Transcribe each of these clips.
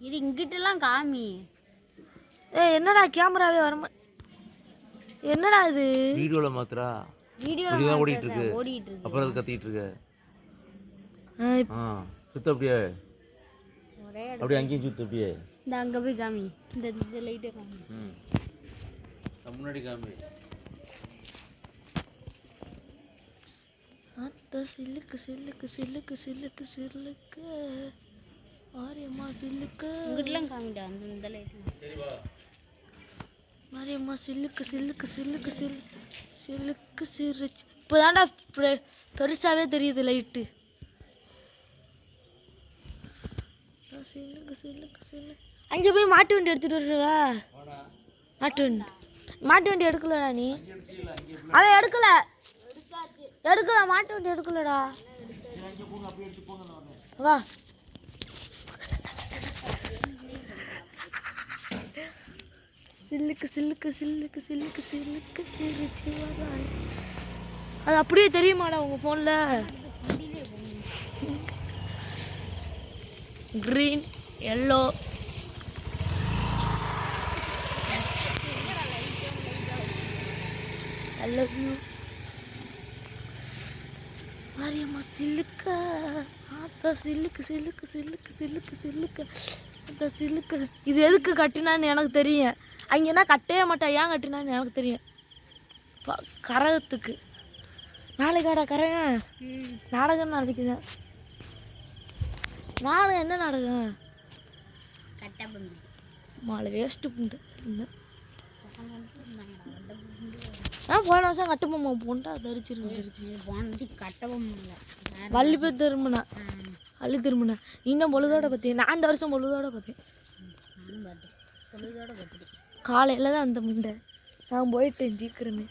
இது இங்கிட்டலாம் காமி. ஏ என்னடா கேமராவே வரமா என்னடா இது? வீடியோல மாத்திரா வீடியோல இதுதான் ஓடிட்டு இருக்கு. ஓடிட்டு இருக்கு. அப்புறம் அது கத்திட்டு இருக்க. சுத்த அப்படியே. ஒரே அப்படியே அங்கேயும் சுத்து அப்படியே. இந்த அங்க போய் காமி. இந்த இந்த லைட்டை காமி. ம். முன்னாடி காமி. அத்த சில்லுக்கு சில்லுக்கு சில்லுக்கு சில்லுக்கு சில்லுக்கு. மாரியம்மா சில்லுக்கு. இங்கிட்டலாம் காமிடா அந்த இந்த லைட்டு மாரியம்மா சில்லுக்கு சில்லுக்கு சில்லுக்கு சில் சில்லுக்கு சிரிச்சு. இப்போதான்டா பெ- பெருசாவே தெரியுது லைட்டு. சில்லுக்கு சில்லுக்கு சில்லு. அங்கே போய் மாட்டு வண்டி எடுத்துட்டு வருவா? மாட்டு வண்டி. மாட்டு வண்டி எடுக்கலடா நீ? அதை எடுக்கல. எடுக்கல மாட்டு வண்டி எடுக்கலடா. வா. சில்லுக்கு சில்லுக்கு சில்லுக்கு சில்லுக்கு சில்லுக்கு சிரிச்சு வராள். அது அப்படியே தெரியுமாடா உங்கள் ஃபோனில் green yellow I love you Mariyamma சில்லுக்க. ஆத்தா சில்லுக்கு சில்லுக்கு சில்லுக்கு சில்லுக்கு சில்லுக்கு. அந்த சில்லுக்கு. இது எதுக்கு கட்டினான்னு எனக்கு தெரியும். அங்கேனா கட்டவே மாட்டேன் ஏன் கட்டினான்னு எனக்கு தெரியும். கரகத்துக்கு. நாளைக்காடா கரகம்? நாடகம் நடக்குது. நாடகம் என்ன நாடகம்? மாலை வேஸ்ட்டு புண்டு. ஆ போன வருஷம் கட்டுமாமா போண்டா தரிச்சிருக்கு தரிச்சு போனது கட்டவும் வள்ளி போய் திரும்பினா வள்ளி திரும்பினா நீ தான் பொழுதோட பார்த்தேன் நான் அந்த வருஷம் பொழுதோட பார்த்தேன் நானும் பார்த்தேன் பொழுதோட காலையில் தான் அந்த முண்டை. நான் போயிட்டேன் சீக்கிரமே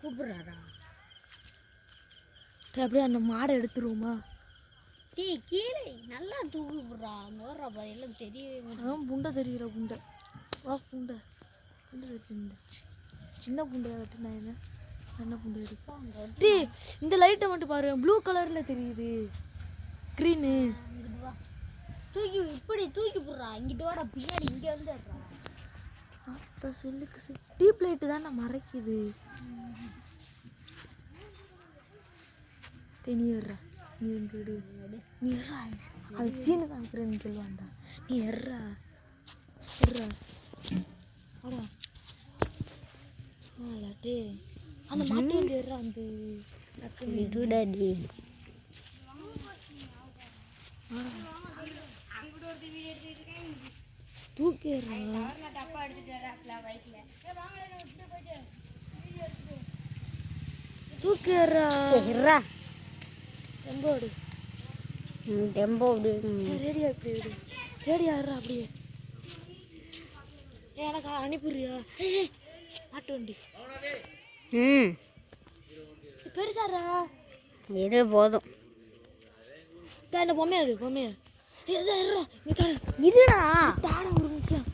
கூப்பிடுறாரா? அப்படியே அந்த மாடை எடுத்துருவோமா? டீ கீழே. நல்லா தூக்கி விடுறா நோடுறா பாரு எல்லாம் தெரியவே புண்டை தெரிகிற புண்டை வா புண்டை புண்டை தெரிஞ்சு சின்ன புண்டையா வெட்டினா என்ன? சின்ன புண்டை எடுப்பா. டீ இந்த லைட்டை மட்டும் பாரு. ப்ளூ கலரில் தெரியுது. க்ரீனு தூக்கி இப்படி தூக்கி விடுறா இங்கிட்டோட பின்னாடி இங்கே வந்துடுறா. அத்த செல்லுக்கு செல். டீப் லைட்டு தானே மறைக்குது. டேய், நீ ஏறுறா நீ ஏறா அவன் சீனு காமிக்கிறேன்னு சொல்லுவான்டா. நீ ஏறா ஏறா அடா ஆடா டே அந்த மாட்டு வண்டி அந்த டக்குனு. விடுடாடி தூக்கி ஏறா தூக்கி ஏறா இருறா ரொம்ப விடு. டெம்போ விடு. ரேடியோ இப்படி விடு. ரேடியோ ஆடுறா அப்படியே. எனக்கு அனுப்பிடுறியா? மாட்டு வண்டி. ம். இது பெருசாரா இரு போதும். இந்த பொம்மையா இரு பொம்மையா. இதா இருடா தாட ஒரு நிமிஷம்.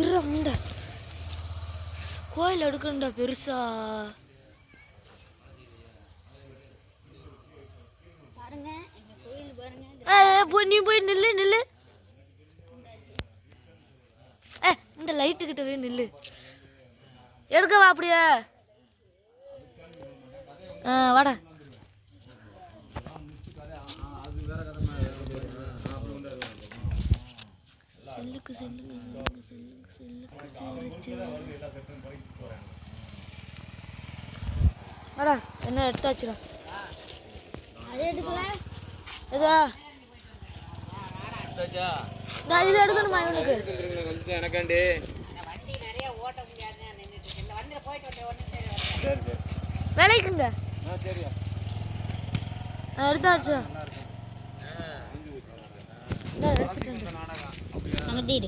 இருடா முண்டை. கோயில் எடுக்கணும்டா பெருசா. பாருங்க எங்க கோயில் பாருங்க. ஏய், ஏய், போய் நீ போய் நில்லு நில்லு. ஏ இந்த லைட்டு கிட்ட போய் நில்லு. எடுக்கவா அப்படியே. ஆ வாடா. செல்லுக்கு செல்லுங்க செல்லுங்க செல்லுக்கு செல்லுக்கு வாடா என்ன எடுத்தாச்சுடா? அது எடுக்கல. இதா நான் இது எடுக்கணுமா இவனுக்கு? கொஞ்சம் எனக்காண்டி விலைக்குங்க நான் எடுத்தாச்சு? நான் আমাদের